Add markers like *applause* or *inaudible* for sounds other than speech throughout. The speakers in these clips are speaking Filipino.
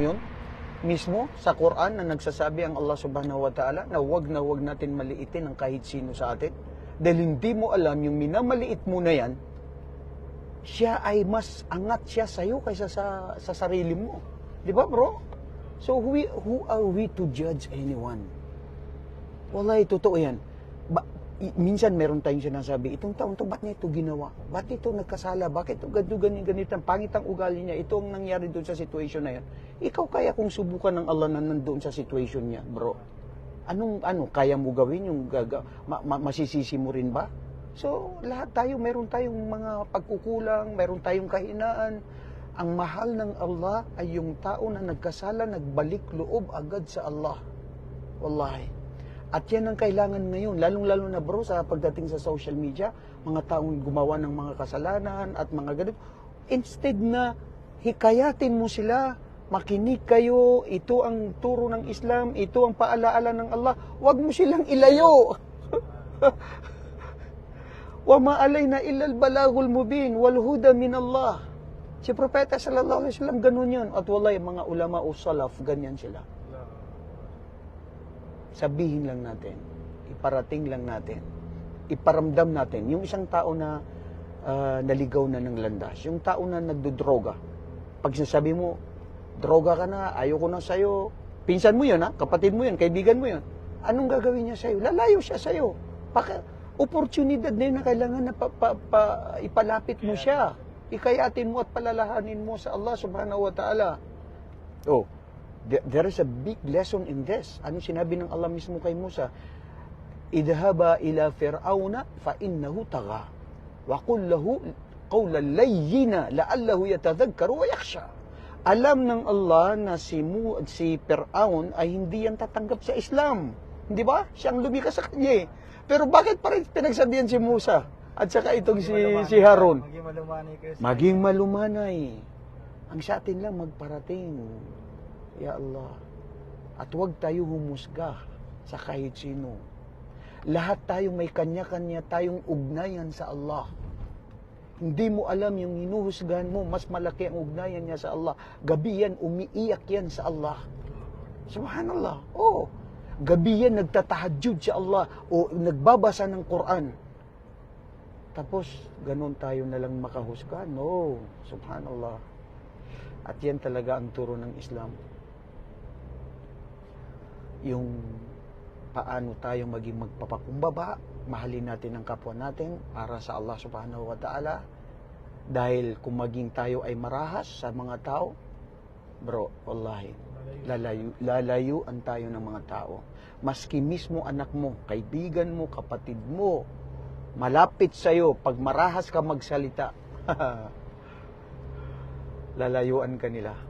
Yun, mismo sa Quran na nagsasabi ang Allah subhanahu wa ta'ala na huwag na huwag natin maliitin ang kahit sino sa atin. Dahil hindi mo alam yung minamaliit mo na yan, siya ay mas angat siya sa iyo kaysa sa, sa sarili mo. Di ba bro? So who, who are we to judge anyone? Wallahi, totoo yan. Minsan meron tayong sinasabi, itong taon to, ba't niya ito ginawa? Ba't ito nagkasala? Bakit ito ganito, ganito, ganito? Ang pangit ang ugali niya. Ito ang nangyari doon sa situation na yan. Ikaw kaya kung subukan ng Allah na nandoon sa situation niya, bro? Anong, ano, kaya mo gawin yung gaga, ma, ma- masisisi mo rin ba? So, lahat tayo, meron tayong mga pagkukulang, meron tayong kahinaan. Ang mahal ng Allah ay yung tao na nagkasala, nagbalik loob agad sa Allah. Wallahi. At yan ang kailangan ngayon, lalong-lalo na bro sa pagdating sa social media, mga taong gumawa ng mga kasalanan at mga ganito. Instead na hikayatin mo sila, makinig kayo, ito ang turo ng Islam, ito ang paalaala ng Allah, huwag mo silang ilayo. *laughs* Wa ma'alayna illal balagul mubin wal huda min Allah. Si Propeta sallallahu alaihi wasallam ganun yun. At wala yung mga ulama o salaf, ganyan sila. Sabihin lang natin, iparating lang natin, iparamdam natin. Yung isang tao na ah, naligaw na ng landas, yung tao na nagdodroga, pag sinasabi mo, droga ka na, ayoko na sa'yo, pinsan mo yun ha, kapatid mo yun, kaibigan mo yun, anong gagawin niya sa'yo? Lalayo siya sa'yo. Paka, oportunidad na yun na kailangan na pa, pa, pa- ipalapit mo siya. Ikayatin mo at palalahanin mo sa Allah subhanahu wa ta'ala. Oh, there, is a big lesson in this. Ano sinabi ng Allah mismo kay Musa? Idhaba ila fir'auna fa innahu taga. Wa qul lahu qawlan layyina la'allahu yatadhakkaru wa yakhsha. Alam ng Allah na si Mu, si Fir'aun ay hindi yan tatanggap sa Islam. Hindi ba? Siyang lumika sa kanya eh. Pero bakit pa rin pinagsabihan si Musa? At saka itong si, si Harun. Maging malumanay Maging malumanay. Ang sa atin lang magparating. Ya Allah. At huwag tayo humusga sa kahit sino. Lahat tayo may kanya-kanya tayong ugnayan sa Allah. Hindi mo alam yung hinuhusgahan mo, mas malaki ang ugnayan niya sa Allah. Gabi yan, umiiyak yan sa Allah. Subhanallah. Oh, gabi yan nagtatahajjud sa Allah o nagbabasa ng Quran. Tapos, ganun tayo na lang makahusga? No. Subhanallah. At yan talaga ang turo ng Islam. Yung paano tayo maging magpapakumbaba, mahalin natin ang kapwa natin para sa Allah subhanahu wa ta'ala. Dahil kung maging tayo ay marahas sa mga tao, bro, wallahi, lalayo, lalayuan tayo ng mga tao. Maski mismo anak mo, kaibigan mo, kapatid mo, malapit sa'yo, pag marahas ka magsalita, *laughs* lalayuan ka nila.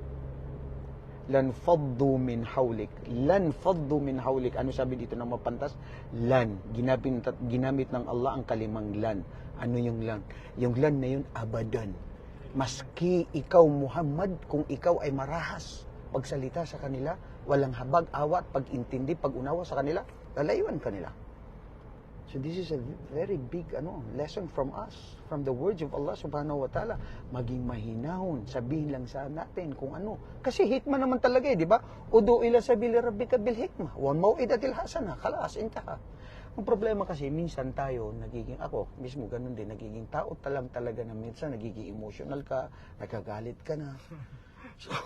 Lan faddu min hawlik. Lan faddu min hawlik. Ano sabi dito ng mapantas? Lan. Ginamit, ginamit ng Allah ang kalimang lan. Ano yung lan? Yung lan na yun, abadan. Maski ikaw, Muhammad, kung ikaw ay marahas, pagsalita sa kanila, walang habag, awat, pag-intindi, pag-unawa sa kanila, lalayuan kanila. So this is a very big ano lesson from us, from the words of Allah subhanahu wa ta'ala. Maging mahinahon, sabihin lang sa natin kung ano. Kasi hikmah naman talaga eh, di ba? Udu ila sabili rabbika bil hikmah, wa mau'idatil hasana, khalas, intaha. Ang problema kasi, minsan tayo, nagiging, ako, mismo ganun din, nagiging tao talang talaga na minsan, nagiging emotional ka, nagagalit ka na. *laughs* So,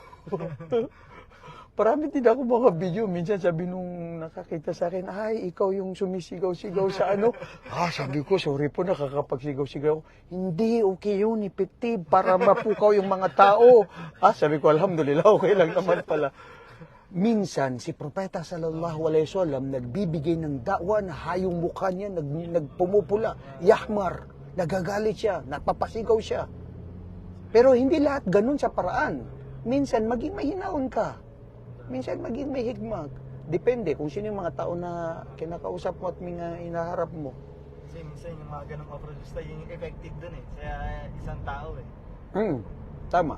Parami din ako mga video. Minsan sabi nung nakakita sa akin, ay, ikaw yung sumisigaw-sigaw sa ano. *laughs* ah, sabi ko, sorry po, nakakapagsigaw-sigaw. Hindi, okay yun, effective, para mapukaw yung mga tao. Ah, sabi ko, alhamdulillah, okay lang naman pala. Minsan, si Propeta sallallahu alaihi wasallam nagbibigay ng dakwa na hayong mukha niya, nag, nagpumupula, yahmar, nagagalit siya, napapasigaw siya. Pero hindi lahat ganun sa paraan. Minsan, maging mahinaon ka. Minsan, maging may higmag. Depende kung sino yung mga tao na kinakausap mo at mga inaharap mo. Kasi minsan yung mga ganong offerista, yun yung effective dun eh. Kaya isang tao eh. Hmm, tama.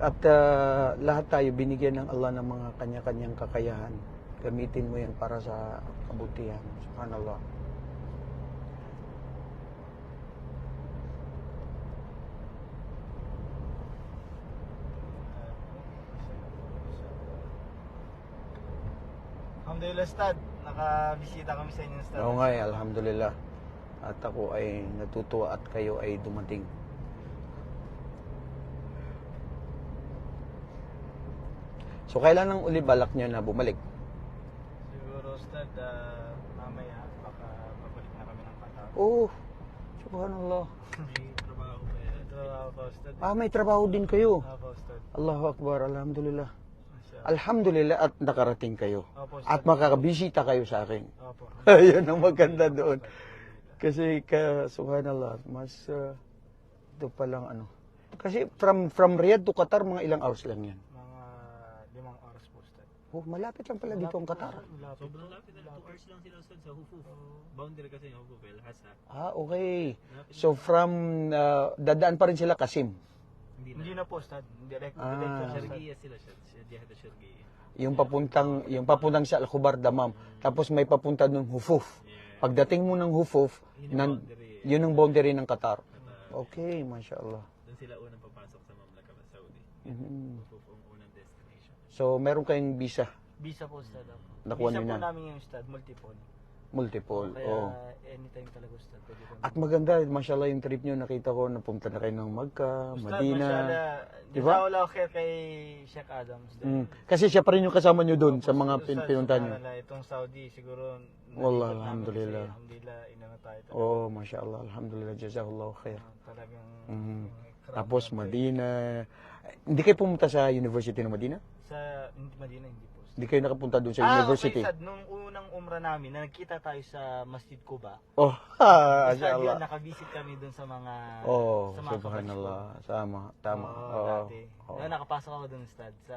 At ah, lahat tayo binigyan ng Allah ng mga kanya-kanyang kakayahan. Gamitin mo yan para sa kabutihan. Subhanallah. Alhamdulillah, Stad. Nakabisita kami sa inyong Stad. Oo nga eh, alhamdulillah. At ako ay natutuwa at kayo ay dumating. So, kailan ang uli balak nyo na bumalik? Siguro, Stad, ah, mamaya, baka babalik na kami ng Qatar. Oh, subhanallah. *laughs* May trabaho pa yan. Trabaho pa, Stad. Ah, may trabaho din kayo. Opo, Stad. Allahu Akbar, alhamdulillah. Alhamdulillah at nakarating kayo. Opo, Stad. At makakabisita kayo sa akin. Opo. *laughs* Ayun ang maganda doon. Kasi ka subhanallah, mas uh, ito pa lang ano. Kasi from from Riyadh to Qatar mga ilang hours lang 'yan. Mga limang oras po, Stad. Oh, malapit lang pala dito ang Qatar. Malapit. Sobrang lapit na 2 hours lang sila sa Hufuf. Boundary kasi yung Hufuf, El Hasa. Ah, okay. So from uh, dadaan pa rin sila Kasim. Hindi na. Hindi na po, Stad. Direct, Ah. direct sa Stad. Shargiya sila siya. Jihad Shargiya. Yung papuntang yung papuntang sa Al-Khubar Damam. Tapos may papunta ng Hufuf. Yeah. Pagdating mo ng Hufuf, Yun yung nan, boundary. yun ang boundary ng Qatar. Okay, mashallah. Doon sila unang papasok sa Mamlaka ng Saudi. Mhm. Hufuf ang unang destination. So meron kayong visa, Visa po, Stad. Opo. Nakuha Visa niyo po na? namin yung Stad, multiple. Multiple. Kaya oh. anytime talaga, Stad. Pwede po. At maganda, mashallah yung trip nyo, nakita ko, napunta na kayo ng Magka, Ustad, Madina. mashallah, Diba? Jazakallah khair kay Sheikh Adams. Mm. Kasi siya pa rin yung kasama nyo doon sa mga Ustad, pin- pinunta nyo. subhanallah, Itong Saudi, siguro, Wallah, nalipad alhamdulillah. kasi, Alhamdulillah, inano tayo. talaga. Oh, mashallah, alhamdulillah, jazakallahu khair. Ah, talagang, Mm. Tapos. Madina. Hindi kayo pumunta sa University ng Madina? Sa hindi Madina, hindi. Hindi kayo nakapunta doon sa ah, university? okay, Sad. Nung unang umra namin, na nagkita tayo sa Masjid Kuba. Oh, *laughs* ha, yun, mashallah. nakabisit kami dun sa mga... Oh, sa mga subhanallah. Sama, tama. Oo, Oo. dati. Oo. Na, nakapasok ako dun, Ustad, sa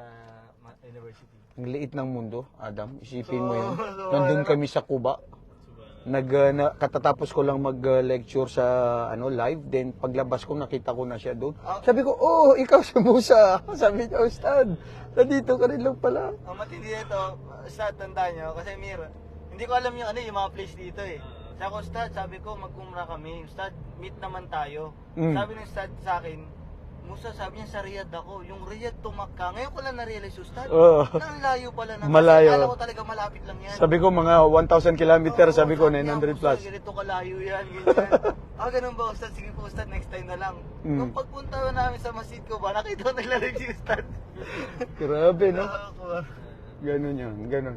university. Ang liit ng mundo, Adam. Isipin mo yun. *laughs* So, so, Nandun kami sa Cuba. Nag uh, na, katatapos ko lang mag-lecture sa ano live, then paglabas ko nakita ko na siya doon. Sabi ko, "Oh, ikaw si Musa." *laughs* Sabi niya, "Ustad, nandito ka rin lang pala." Ang matindi ito, Ustad, tandaan nyo, kasi Mir, hindi ko alam yung ano, yung mga place dito eh. Sabi ko, Ustad, sabi ko, mag-umra kami. Ustad, meet naman tayo. Mm. Sabi ng Ustad sa akin, Musa, sabi niya sa Riyadh ako. Yung Riyadh to Makkah. Ngayon ko lang na-realize, Ustad. Oo. na ang layo pala na. Malayo. Akala ko talaga malapit lang yan. Sabi ko mga 1,000 kilometer, Oo, sabi ko niya, 900 Musa, plus. Ganito kalayo yan, ganyan. *laughs* ah, ganun ba, Ustad? Sige po, Ustad, next time na lang. Mm. Nung pagpunta namin sa masjid ko ba, nakita ko naglalag si Ustad. *laughs* Grabe, no? Nakakakuha. Ganun yun, ganun.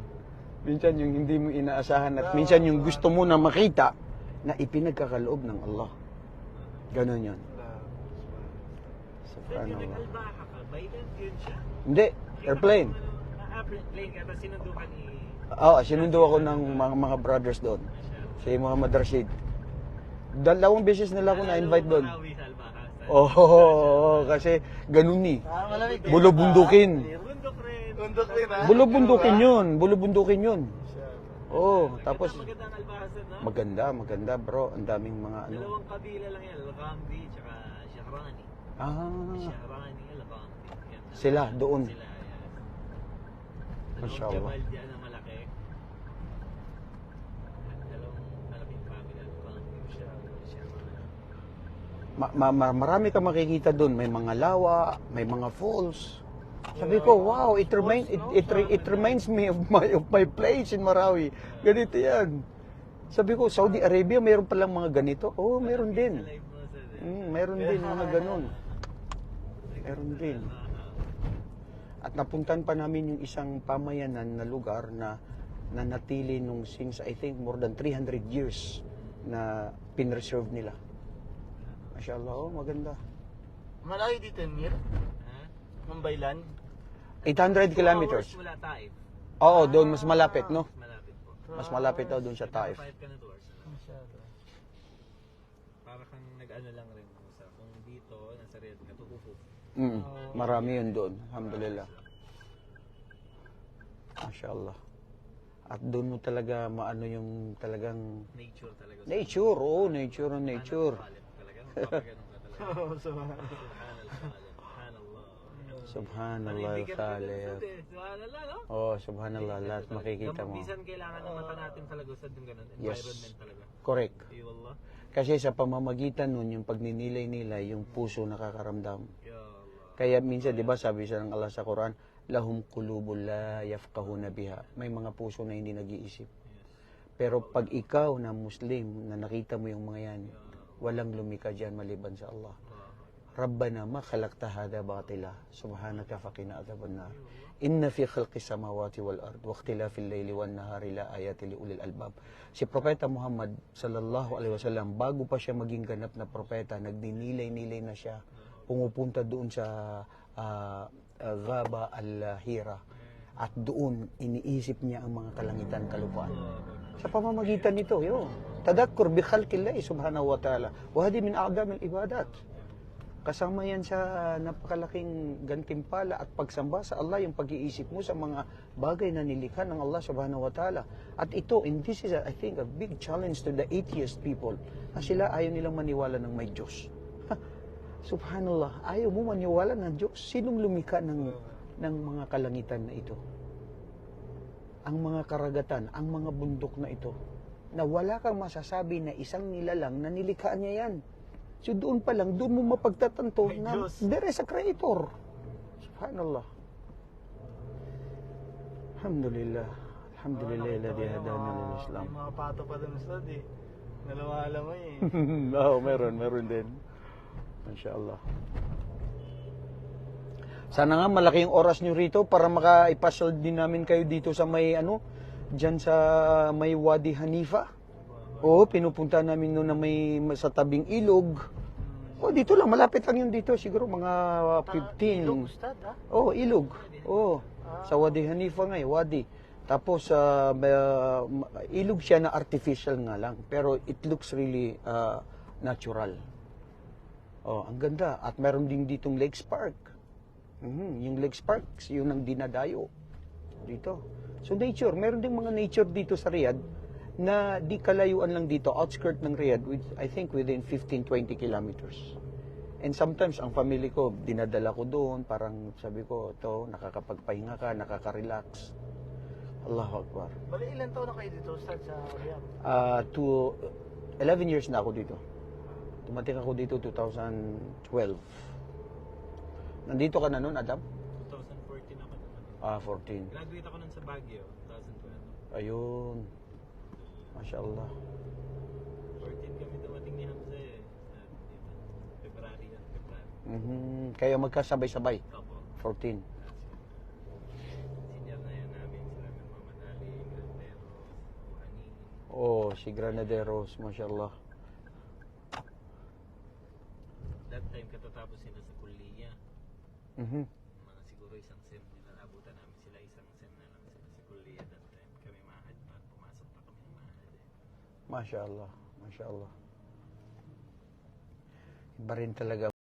Minsan yung hindi mo inaasahan at minsan yung gusto mo na makita na ipinagkakaloob ng Allah. Ganun yun. Then yung nag-albaha ka, by then yun siya. Hindi, airplane. Ah, plane ka, tapos sinundo ka ni... Oo, sinundo ako ng mga, mga brothers doon. Si Muhammad Rashid. Dalawang beses nila ako na-invite doon. Oo, oh, kasi ganun ni. Ah, malamig. Bulubundukin. Bundok rin. Bundok rin, ha? Bulubundukin yun, bulubundukin yun. Oo, tapos Maganda maganda, maganda bro. Ang daming mga ano. Dalawang kabila lang yan, Al-Ghamdi tsaka Shahrani. Ah, sila doon. Sila, yan. Dalawang. Jamal dyan na malaki. Dalawang malaking family, Al-Ghamdi, Shahrani. Ma- ma- ma- marami kang makikita doon. May mga lawa, may mga falls. Sabi ko, wow, it reminds it, it, re- it reminds me of my of my place in Marawi. Ganito 'yan. Sabi ko, Saudi Arabia, mayroon palang mga ganito. Oo, oh, meron din. Sa live mo sa Mm, meron din mga ganun. Meron din. At napuntan pa namin yung isang pamayanan na lugar na nanatili nung since I think more than 300 years na pinreserve nila. Mashallah, oh, maganda. Malayo dito, Mir. Ha? Mumbaylan. 800 kilometers. Mula Taif. Oo, doon mas malapit, no? Mas malapit po. Mas malapit daw doon sa Taif. Para kang nag-ano lang rin sa kung dito, nasa Riyadh ka, tukupo. Mm, marami yun doon. Alhamdulillah. Mashallah. At doon mo talaga maano yung talagang Nature talaga. nature, oh, nature on nature. Subhanallah. *laughs* Khalid. ganun, eh. Subhanallah, no? Oh, subhanallah, lahat makikita mo. Bisan kailangan ng mata natin talaga sa yung ganun. Yes. Environment talaga. Correct. Kasi sa pamamagitan nun, yung pagninilay-nilay, yung puso nakakaramdam. Allah. Kaya minsan, di ba, sabi sa ng Allah sa Quran, lahum qulubun la yafqahuna biha. May mga puso na hindi nag-iisip. Pero pag ikaw na Muslim, na nakita mo yung mga yan, walang lumika dyan maliban sa Allah. Rabbana ma khalaqta hada batila subhanaka faqina adhaban nar inna fi khalqis samawati wal ard wa ikhtilafil layli wan nahari la ayatin li ulil albab si propeta Muhammad sallallahu alaihi wasallam bago pa siya maging ganap na propeta nagdinilay-nilay na siya pumupunta doon sa ah, ah, Ghaba al-Hira. At doon iniisip niya ang mga kalangitan kalupaan sa pamamagitan nito yo tadakkur bi khalqillahi subhanahu wa ta'ala. Wa hadi min a'damil ibadat Kasama yan sa napakalaking gantimpala at pagsamba sa Allah yung pag-iisip mo sa mga bagay na nilikha ng Allah subhanahu wa ta'ala. At ito, and this is, I think, a big challenge to the atheist people na sila ayaw nilang maniwala ng may Diyos. Ha, Subhanallah, ayaw mo maniwala ng Diyos. Sinong lumikha ng, ng mga kalangitan na ito? Ang mga karagatan, ang mga bundok na ito, na wala kang masasabi na isang nilalang na nilikha niya yan. So doon pa lang, doon mo mapagtatanto May na Diyos. there is a creator. Subhanallah. Alhamdulillah. Alhamdulillah ko yung hadana lil Islam. Mga pato pa dun Ustad eh. Nalawahala mo eh. *laughs* Oo, meron, meron din. Masya Allah. Sana nga malaki yung oras nyo rito para makaipasal din namin kayo dito sa may ano, dyan sa may Wadi Hanifa. Oo, pinupunta namin noon na may sa tabing ilog. Oh, dito lang, malapit lang yun dito, siguro mga 15. Ilog, Ustad ah. Oh, ilog. Oh, sa Wadi Hanifa nga eh, Wadi. Tapos ah, ah, ma- ilog siya na artificial nga lang, pero it looks really ah, natural. Oh, ang ganda. At meron din ditong Lakes Park. Mhm, yung Lakes Park, yun ang dinadayo dito. So nature, meron ding mga nature dito sa Riyadh na di kalayuan lang dito, outskirt ng Riyadh, with, I think within 15-20 kilometers. And sometimes ang family ko, dinadala ko doon, parang sabi ko, to nakakapagpahinga ka, nakaka-relax. Allahu Akbar. Bali ilan taon na kayo dito Ustad sa Riyadh? Ah, to 11 years na ako dito. Tumating ako dito 2012. Nandito ka na noon, Adam? 2014 ako naman. Ah, 14. Graduate ako nun sa Baguio, 2012. Ayun. Masya Allah. 14 kami dumating ni Hamza eh. Sa dito. February yan, February. Mhm. Kaya magkasabay-sabay. Opo. 14. Senior na yan namin. Sila ng Mama Dali, Granderos, Buhangin. Oh, si Granaderos, Masya Allah. That time katatapos sila sa kulliya. Mhm. Mga siguro isang sem nila. Abutan namin sila isang sem na lang sila sa kulliya that time. Kami mahad pa. Pumasok pa kami ng mahad eh. Masya Allah. Masya Allah. Iba rin talaga